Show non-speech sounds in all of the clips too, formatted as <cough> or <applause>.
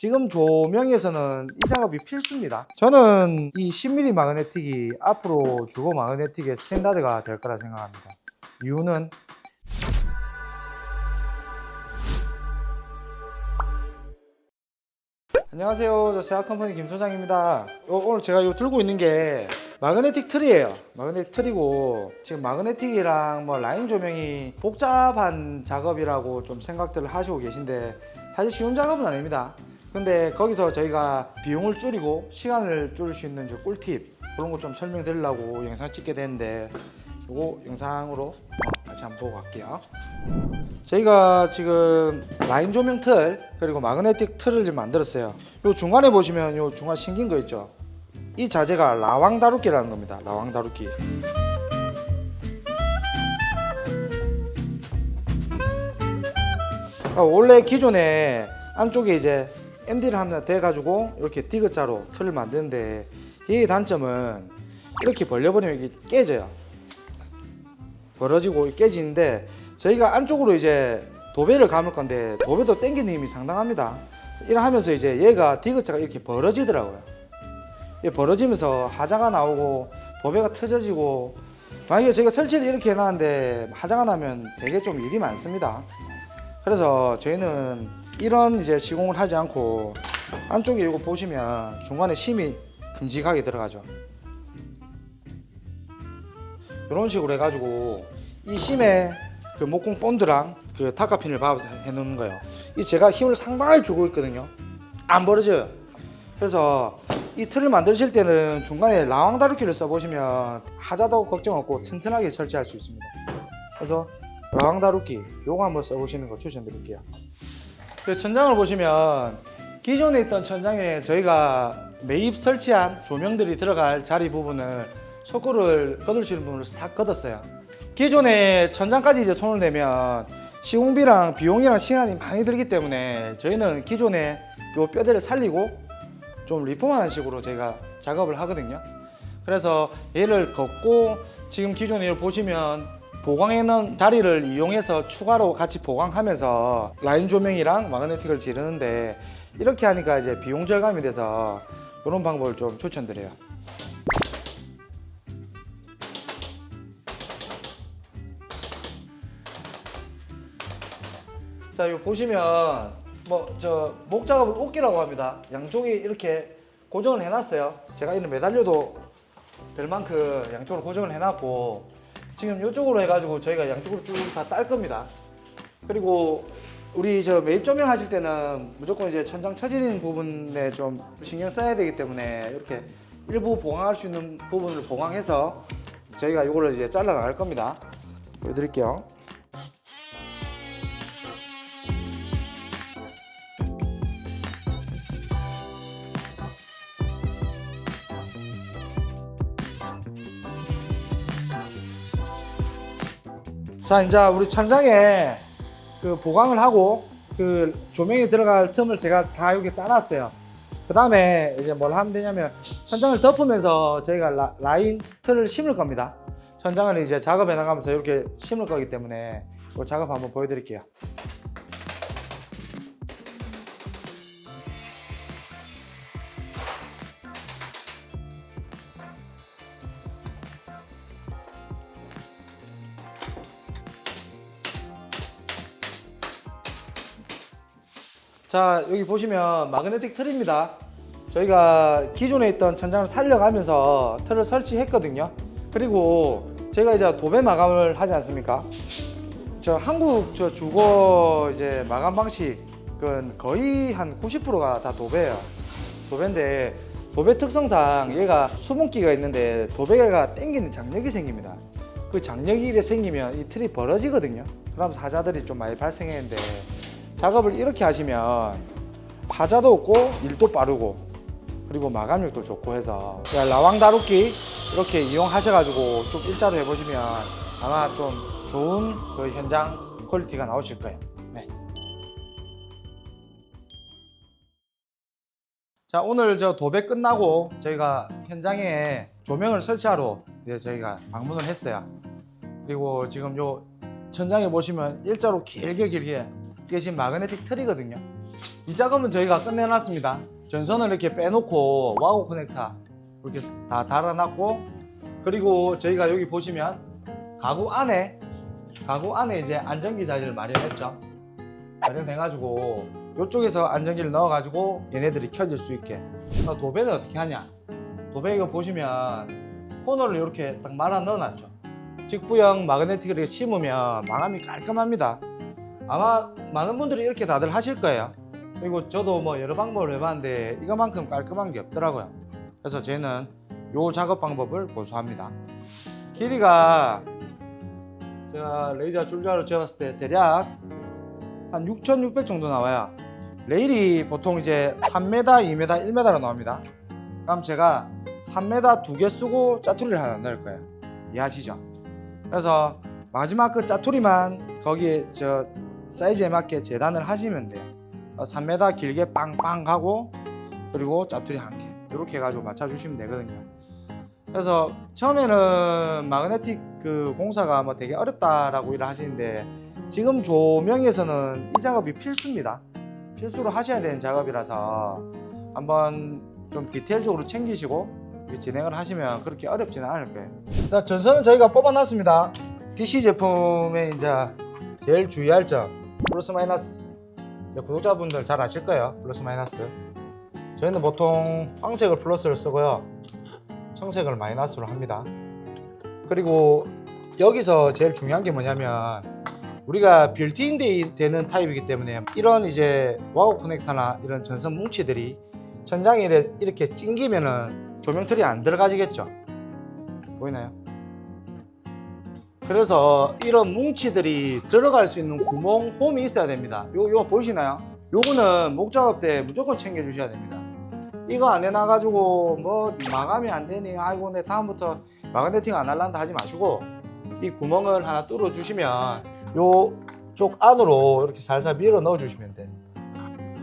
지금 조명에서는 이 작업이 필수입니다. 저는 이 10mm 마그네틱이 앞으로 주거 마그네틱의 스탠다드가 될 거라 생각합니다. 이유는 안녕하세요. 저 세아 컴퍼니 김 소장입니다. 요- 오늘 제가 요 들고 있는 게 마그네틱 틀이에요. 마그네틱 틀이고 지금 마그네틱이랑 뭐 라인 조명이 복잡한 작업이라고 좀 생각들을 하시고 계신데 사실 쉬운 작업은 아닙니다. 근데 거기서 저희가 비용을 줄이고 시간을 줄일 수 있는 저 꿀팁 그런 거 좀 설명드리려고 영상 찍게 됐는데 요거 영상으로 어, 같이 한번 보고 갈게요. 저희가 지금 라인 조명 틀 그리고 마그네틱 틀을 지금 만들었어요. 요 중간에 보시면 요 중간 생긴 거 있죠. 이 자재가 라왕 다루기라는 겁니다. 라왕 다루기. 아, 원래 기존에 안쪽에 이제 MD를 하나 대가지고 이렇게 디귿자로 틀을 만드는데 이 단점은 이렇게 벌려버리면 이게 깨져요. 벌어지고 깨지는데 저희가 안쪽으로 이제 도배를 감을 건데 도배도 당기는 힘이 상당합니다. 이래 하면서 이제 얘가 디귿자가 이렇게 벌어지더라고요. 벌어지면서 하자가 나오고 도배가 터져지고 만약에 저희가 설치를 이렇게 해놨는데 하자가 나면 되게 좀 일이 많습니다. 그래서 저희는 이런 이제 시공을 하지 않고 안쪽에 이거 보시면 중간에 심이 큼직하게 들어가죠. 이런 식으로 해가지고 이 심에 그 목공 본드랑 그 타카핀을 박아서 해놓는 거예요. 이 제가 힘을 상당히 주고 있거든요. 안 벌어져요. 그래서 이 틀을 만드실 때는 중간에 라왕 다루기를 써보시면 하자도 걱정 없고 튼튼하게 설치할 수 있습니다. 그래서 라왕 다루기 요거 한번 써보시는 거 추천드릴게요. 그 천장을 보시면 기존에 있던 천장에 저희가 매입 설치한 조명들이 들어갈 자리 부분을 소쿠를 거두시는 부분을 싹 걷었어요. 기존에 천장까지 이제 손을 대면 시공비랑 비용이랑 시간이 많이 들기 때문에 저희는 기존에 요 뼈대를 살리고 좀 리폼하는 식으로 제가 작업을 하거든요. 그래서 얘를 걷고 지금 기존에 보시면 보강해 놓은 자리를 이용해서 추가로 같이 보강하면서 라인 조명이랑 마그네틱을 지르는데 이렇게 하니까 이제 비용 절감이 돼서 이런 방법을 좀 추천드려요. 자, 이거 보시면 뭐 저 목 작업을 옷기라고 합니다. 양쪽이 이렇게 고정을 해놨어요. 제가 이는 매달려도 될 만큼 양쪽으로 고정을 해놨고 지금 이쪽으로 해가지고 저희가 양쪽으로 쭉 다 딸 겁니다. 그리고 우리 저 매입 조명 하실 때는 무조건 이제 천장 처지는 부분에 좀 신경 써야 되기 때문에 이렇게 일부 보강할 수 있는 부분을 보강해서 저희가 이거를 이제 잘라 나갈 겁니다. 보여드릴게요. 자, 이제 우리 천장에 그 보강을 하고 그 조명이 들어갈 틈을 제가 다 여기 따놨어요. 그 다음에 이제 뭘 하면 되냐면 천장을 덮으면서 저희가 라, 라인 틀을 심을 겁니다. 천장을 이제 작업해 나가면서 이렇게 심을 거기 때문에 그 작업 한번 보여드릴게요. 자 여기 보시면 마그네틱 틀입니다. 저희가 기존에 있던 천장을 살려가면서 틀을 설치했거든요. 그리고 저희가 이제 도배 마감을 하지 않습니까? 저 한국 저 주거 이제 마감 방식은 거의 한 90%가 다 도배예요. 도배인데 도배 특성상 얘가 수분기가 있는데 도배가 땡기는 장력이 생깁니다. 그 장력이 이래 생기면 이 틀이 벌어지거든요. 그러면서 하자들이 좀 많이 발생했는데 작업을 이렇게 하시면 파자도 없고 일도 빠르고 그리고 마감력도 좋고 해서 라왕 다루기 이렇게 이용하셔가지고 쭉 일자로 해보시면 아마 좀 좋은 그 현장 퀄리티가 나오실 거예요. 네. 자 오늘 저 도배 끝나고 저희가 현장에 조명을 설치하러 이제 저희가 방문을 했어요. 그리고 지금 요 천장에 보시면 일자로 길게 길게 지금 마그네틱 틀이거든요. 이 작업은 저희가 끝내놨습니다. 전선을 이렇게 빼놓고 와우 커넥터 이렇게 다 달아놨고 그리고 저희가 여기 보시면 가구 안에 가구 안에 이제 안전기 자리를 마련했죠. 마련해 가지고 이쪽에서 안전기를 넣어 가지고 얘네들이 켜질 수 있게. 어, 도배는 어떻게 하냐? 도배 이거 보시면 코너를 이렇게 딱 말아 넣어놨죠. 직부형 마그네틱을 심으면 마감이 깔끔합니다. 아마 많은 분들이 이렇게 다들 하실 거예요. 그리고 저도 뭐 여러 방법을 해봤는데 이거만큼 깔끔한 게 없더라고요. 그래서 저희는 요 작업 방법을 고수합니다. 길이가 제가 레이저 줄자로 재봤을 때 대략 한 6,600 정도 나와요. 레일이 보통 이제 3m, 2m, 1m로 나옵니다. 그럼 제가 3m 두 개 쓰고 짜투리를 하나 넣을 거예요. 이해하시죠? 그래서 마지막 그 짜투리만 거기에 저 사이즈에 맞게 재단을 하시면 돼요. 3m 길게 빵빵 하고 그리고 짜투리 한 개. 이렇게 해가지고 맞춰주시면 되거든요. 그래서 처음에는 마그네틱 그 공사가 뭐 되게 어렵다라고 일을 하시는데 지금 조명에서는 이 작업이 필수입니다. 필수로 하셔야 되는 작업이라서 한번 좀 디테일적으로 챙기시고 진행을 하시면 그렇게 어렵지는 않을 거예요. 자, 전선은 저희가 뽑아놨습니다. DC 제품의 이제 제일 주의할 점 플러스 마이너스 구독자분들 잘 아실 거예요. 플러스 마이너스. 저희는 보통 황색을 플러스를 쓰고요. 청색을 마이너스로 합니다. 그리고 여기서 제일 중요한 게 뭐냐면 우리가 빌트인 돼- 되는 타입이기 때문에 이런 이제 와우 커넥터나 이런 전선 뭉치들이 천장에 이렇게 찡기면은 조명틀이 안 들어가지겠죠. 보이나요? 그래서 이런 뭉치들이 들어갈 수 있는 구멍 홈이 있어야 됩니다. 요, 요 보이시나요? 요거는 목 작업 때 무조건 챙겨 주셔야 됩니다. 이거 안 해놔가지고 뭐 마감이 안 되니 아이고 내 다음부터 마그네팅 안 할란다 하지 마시고 이 구멍을 하나 뚫어 주시면 요쪽 안으로 이렇게 살살 밀어 넣어 주시면 돼요.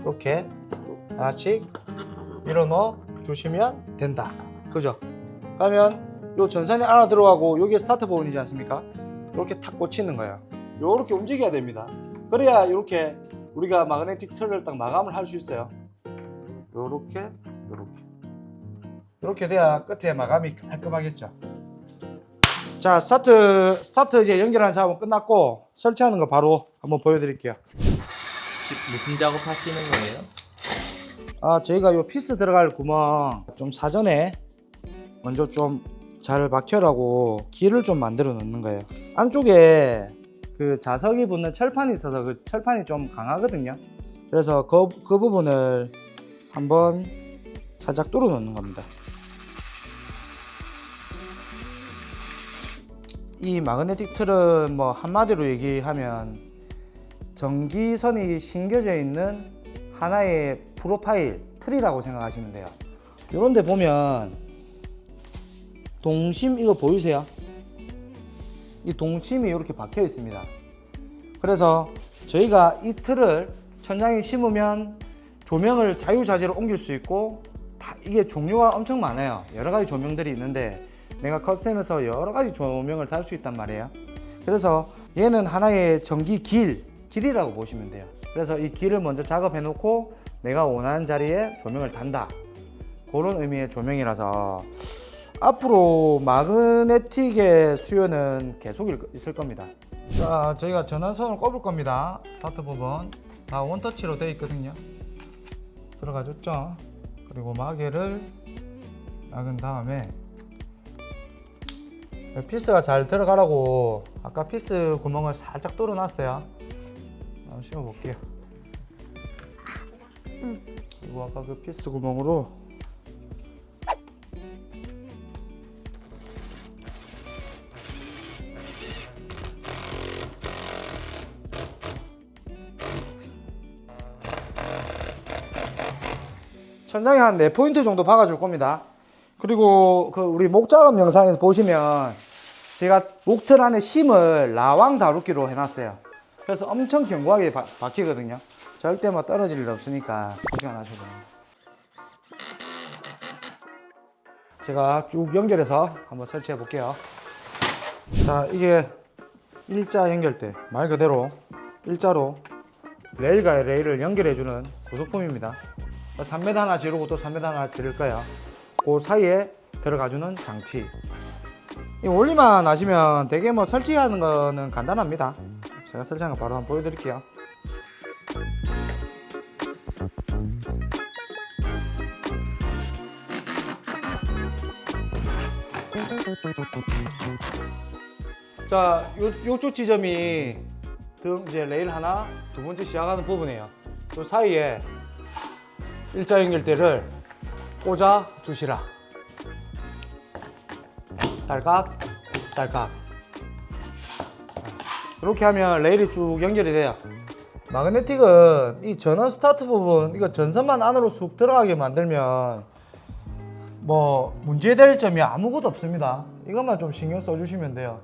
이렇게 하나씩 밀어 넣어 주시면 된다. 그죠? 그러면 요 전선이 하나 들어가고 여기에 스타트 부분이지 않습니까? 이렇게 탁 꽂히는 거예요. 요렇게 움직여야 됩니다. 그래야 이렇게 우리가 마그네틱 틀을 딱 마감을 할 수 있어요. 요렇게 요렇게 이렇게 돼야 끝에 마감이 깔끔하겠죠. 자 스타트 스타트 이제 연결하는 작업은 끝났고 설치하는 거 바로 한번 보여드릴게요. 지- 무슨 작업 하시는 거예요? 아 저희가 요 피스 들어갈 구멍 좀 사전에 먼저 좀 잘 박혀라고 길을 좀 만들어 놓는 거예요. 안쪽에 그 자석이 붙는 철판이 있어서 그 철판이 좀 강하거든요. 그래서 그, 그 부분을 한번 살짝 뚫어 놓는 겁니다. 이 마그네틱 틀은 뭐 한마디로 얘기하면 전기선이 심겨져 있는 하나의 프로파일 틀이라고 생각하시면 돼요. 이런 데 보면 동심 이거 보이세요? 이 동심이 이렇게 박혀 있습니다. 그래서 저희가 이 틀을 천장에 심으면 조명을 자유자재로 옮길 수 있고 다 이게 종류가 엄청 많아요. 여러 가지 조명들이 있는데 내가 커스텀에서 여러 가지 조명을 달 수 있단 말이에요. 그래서 얘는 하나의 전기 길, 길이라고 보시면 돼요. 그래서 이 길을 먼저 작업해 놓고 내가 원하는 자리에 조명을 단다. 그런 의미의 조명이라서 앞으로 마그네틱의 수요는 계속 일- 있을 겁니다. 자, 저희가 전원선을 꼽을 겁니다. 스타트 부분 다 원터치로 되어 있거든요. 들어가줬죠. 그리고 마개를 막은 다음에 피스가 잘 들어가라고 아까 피스 구멍을 살짝 뚫어놨어요. 한번 씌워볼게요. 그리고 아까 그 피스 구멍으로 천장에 한 4포인트 정도 박아줄 겁니다. 그리고 그 우리 목 작업 영상에서 보시면 제가 목틀 안에 심을 라왕 다루기로 해놨어요. 그래서 엄청 견고하게 바, 박히거든요. 절대 뭐 떨어질 일 없으니까 걱정 안 하셔도 됩니다. 제가 쭉 연결해서 한번 설치해 볼게요. 자, 이게 일자 연결대 말 그대로 일자로 레일과 레일을 연결해주는 부속품입니다. 3m 하나 지르고 또 3m 하나 지를 거예요. 그 사이에 들어가주는 장치. 이 원리만 아시면 되게 뭐 설치하는 거는 간단합니다. 제가 설치한 거 바로 한번 보여드릴게요. 자, 요, 요쪽 지점이 등 이제 레일 하나, 두 번째 시작하는 부분이에요. 요 사이에 일자 연결대를 꽂아 주시라. 딸깍, 딸깍. 이렇게 하면 레일이 쭉 연결이 돼요. 마그네틱은 이 전원 스타트 부분, 이거 전선만 안으로 쑥 들어가게 만들면 뭐 문제될 점이 아무것도 없습니다. 이것만 좀 신경 써주시면 돼요.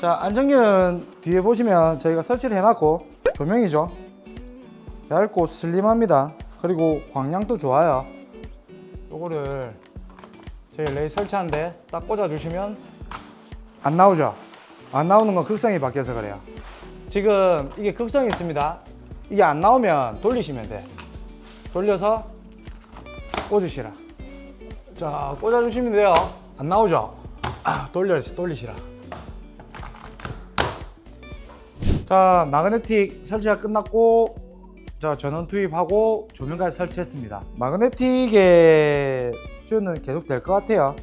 자 안정기는 뒤에 보시면 저희가 설치를 해놨고 조명이죠. 얇고 슬림합니다. 그리고 광량도 좋아요. 요거를 저희 레이 설치하는데 딱 꽂아주시면 안 나오죠. 안 나오는 건 극성이 바뀌어서 그래요. 지금 이게 극성이 있습니다. 이게 안 나오면 돌리시면 돼. 돌려서 꽂으시라. 자, 꽂아주시면 돼요. 안 나오죠? 아, 돌려, 돌리시라. 자, 마그네틱 설치가 끝났고, 자, 전원 투입하고 조명까지 설치했습니다. 마그네틱의 수요는 계속 될 것 같아요.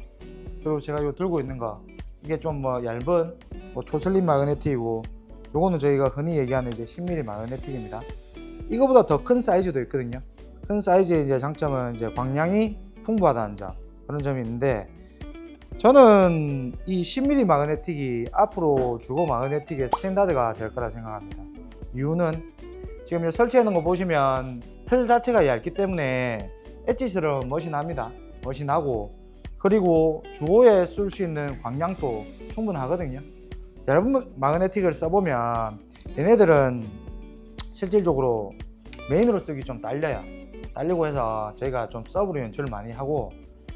그리고 제가 요 들고 있는 거, 이게 좀 뭐 얇은 뭐 초슬림 마그네틱이고, 요거는 저희가 흔히 얘기하는 이제 10mm 마그네틱입니다. 이거보다 더 큰 사이즈도 있거든요. 큰 사이즈의 이제 장점은 이제 광량이 풍부하다는 점 그런 점이 있는데 저는 이 10mm 마그네틱이 앞으로 주고 마그네틱의 스탠다드가 될 거라 생각합니다. 이유는 지금 이 설치해 놓은 거 보시면 틀 자체가 얇기 때문에 엣지스러운 멋이 납니다. 멋이 나고 그리고 주고에 쓸 수 있는 광량도 충분하거든요. 얇은 마그네틱을 써보면 얘네들은 실질적으로 메인으로 쓰기 좀 딸려요. 딸리고 해서 저희가 좀 서브로 연출을 많이 하고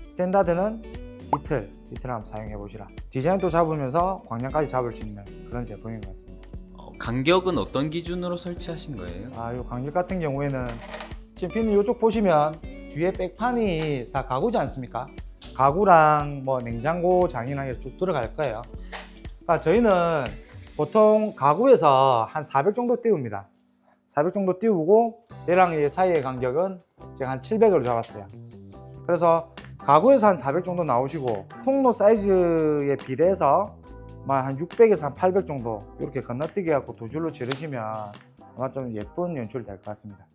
스탠다드는 이틀 이틀 한번 사용해 보시라. 디자인도 잡으면서 광량까지 잡을 수 있는 그런 제품인 것 같습니다. 어, 간격은 어떤 기준으로 설치하신 거예요? 아, 요 강력 같은 경우에는 지금 피는 이쪽 보시면 뒤에 백판이 다 가구지 않습니까? 가구랑 뭐 냉장고 장이랑 이렇게 쭉 들어갈 거예요. 그러니까 저희는 보통 가구에서 한 400 정도 띄웁니다. 400 정도 띄우고 얘랑 얘 사이의 간격은 제가 한 700으로 잡았어요. 그래서 가구에서 한 400 정도 나오시고 통로 사이즈에 비례해서 막한 600에서 한 800 정도 이렇게 건너뛰기 갖고 두 줄로 지르시면 아마 좀 예쁜 연출이 될 것 같습니다.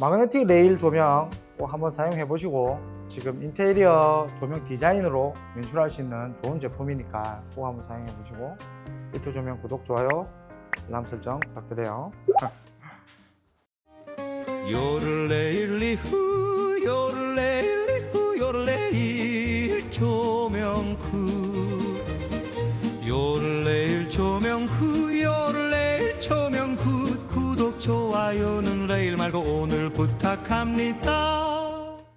마그네틱 레일 조명 꼭 한번 사용해 보시고 지금 인테리어 조명 디자인으로 연출할 수 있는 좋은 제품이니까 꼭 한번 사용해 보시고 유튜브 조명 구독 좋아요 알람 설정 부탁드려요. <laughs> 요를레일리후 요를레일 부탁합니다